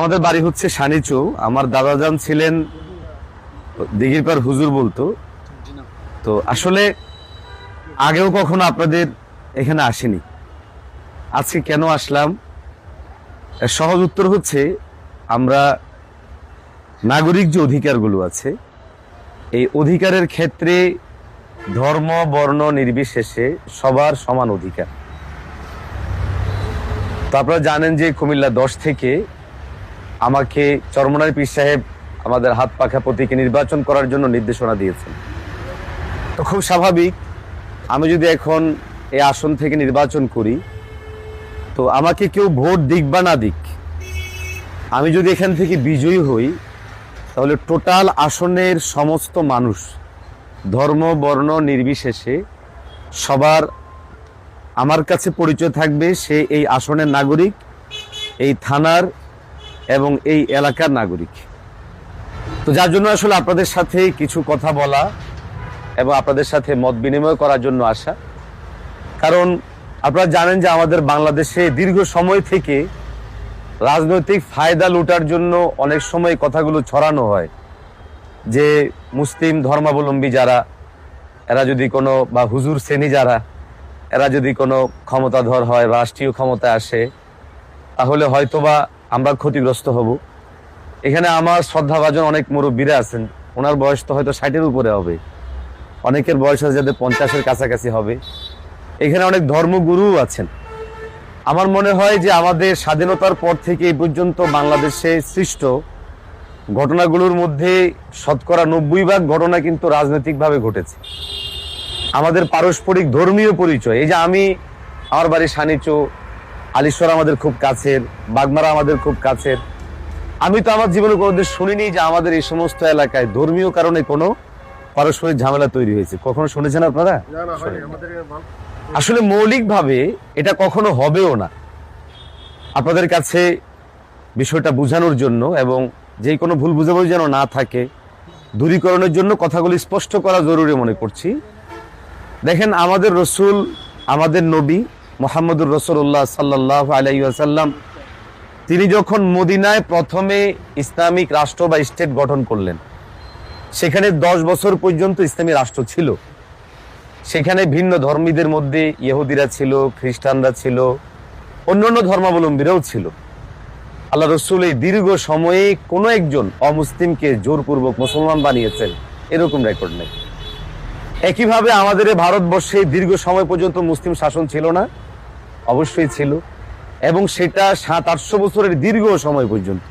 আমাদের বাড়ি হচ্ছে সানিচু আমার দাদাজান ছিলেন দিঘির পার হুজুর বলতো। তো আসলে আগেও কখনো আপনাদের এখানে আসেনি। আজকে কেন আসলাম? সহজ উত্তর হচ্ছে, আমরা নাগরিক যে অধিকারগুলো আছে, এই অধিকারের ক্ষেত্রে ধর্ম, বর্ণ, নির্বিশেষে সবার সমান অধিকার। তো আপনারা জানেন যে কুমিল্লা দশ থেকে আমাকে চরমনার পীর সাহেব আমাদের হাত পাখা প্রতীকে নির্বাচন করার জন্য নির্দেশনা দিয়েছেন। তো খুব স্বাভাবিক, আমি যদি এখন এই আসন থেকে নির্বাচন করি, তো আমাকে কেউ ভোট দিক বা না দিক, আমি যদি এখান থেকে বিজয়ী হই, তাহলে টোটাল আসনের সমস্ত মানুষ, ধর্ম, বর্ণ, নির্বিশেষে সবার আমার কাছে পরিচয় থাকবে, সে এই আসনের নাগরিক, এই থানার এবং এই এলাকার নাগরিক। তো যার জন্য আসলে আপনাদের সাথে কিছু কথা বলা এবং আপনাদের সাথে মত বিনিময় করার জন্য আসা। কারণ আপনারা জানেন যে আমাদের বাংলাদেশে দীর্ঘ সময় থেকে রাজনৈতিক ফায়দা লুটার জন্য অনেক সময় কথাগুলো ছড়ানো হয়। যে মুসলিম ধর্মাবলম্বী যারা, এরা যদি কোনো, বা হুজুর শ্রেণি যারা, এরা যদি কোনো ক্ষমতাধর হয় রাষ্ট্রীয় ক্ষমতায় আসে, তাহলে হয়তোবা আমরা ক্ষতিগ্রস্ত হব। এখানে আমার শ্রদ্ধাভাজন অনেক মুরব্বীরা আছেন। ওনার বয়স তো হয়তো ষাটের উপরে হবে। অনেকের বয়স আছে যাদের পঞ্চাশের কাছাকাছি হবে। এখানে অনেক ধর্মগুরুও আছেন। আমার মনে হয় যে আমাদের স্বাধীনতার পর থেকে এই পর্যন্ত বাংলাদেশে সৃষ্ট ঘটনাগুলোর মধ্যে শতকরা নব্বই ভাগ ঘটনা কিন্তু রাজনৈতিকভাবে ঘটেছে। আমাদের পারস্পরিক ধর্মীয় পরিচয়, এই যে আমি আমার বাড়ি সানিচো আলিশ্বর আমাদের খুব কাছের বাগমারা আমাদের খুব কাছের। আমি তো আমার জীবনে কোনোদিন শুনিনি যে আমাদের এই সমস্ত এলাকায় ধর্মীয় কারণে কোনো পারস্পরিক ঝামেলা তৈরি হয়েছে। কখনো শুনেছেন আপনারা? আসলে মৌলিকভাবে এটা কখনো হবেও না। আপনাদের কাছে বিষয়টা বোঝানোর জন্য এবং যে কোনো ভুল বুঝাবুঝি যেন না থাকে দূরীকরণের জন্য কথাগুলি স্পষ্ট করা জরুরি মনে করছি। দেখেন আমাদের রসুল আমাদের নবী মোহাম্মদুর রসুল্লাহ সাল্লাহ আলাইসাল্লাম তিনি যখন মদিনায় প্রথমে ইসলামিক রাষ্ট্র বা স্টেট গঠন করলেন, সেখানে দশ বছর পর্যন্ত ইসলামী রাষ্ট্র ছিল। সেখানে ভিন্ন ধর্মীদের মধ্যে ইহুদিরা ছিল, খ্রিস্টানরা ছিল, অন্যান্য ধর্মাবলম্বীরাও ছিল। আল্লাহ রসুল এই দীর্ঘ সময়ে কোনো একজন অমুসলিমকে জোরপূর্বক মুসলমান বানিয়েছেন, এরকম রেকর্ড নেই। একইভাবে আমাদের ভারতবর্ষে দীর্ঘ সময় পর্যন্ত মুসলিম শাসন ছিল না, অবশ্যই ছিল, এবং সেটা সাত আটশো বছরের দীর্ঘ সময় পর্যন্ত।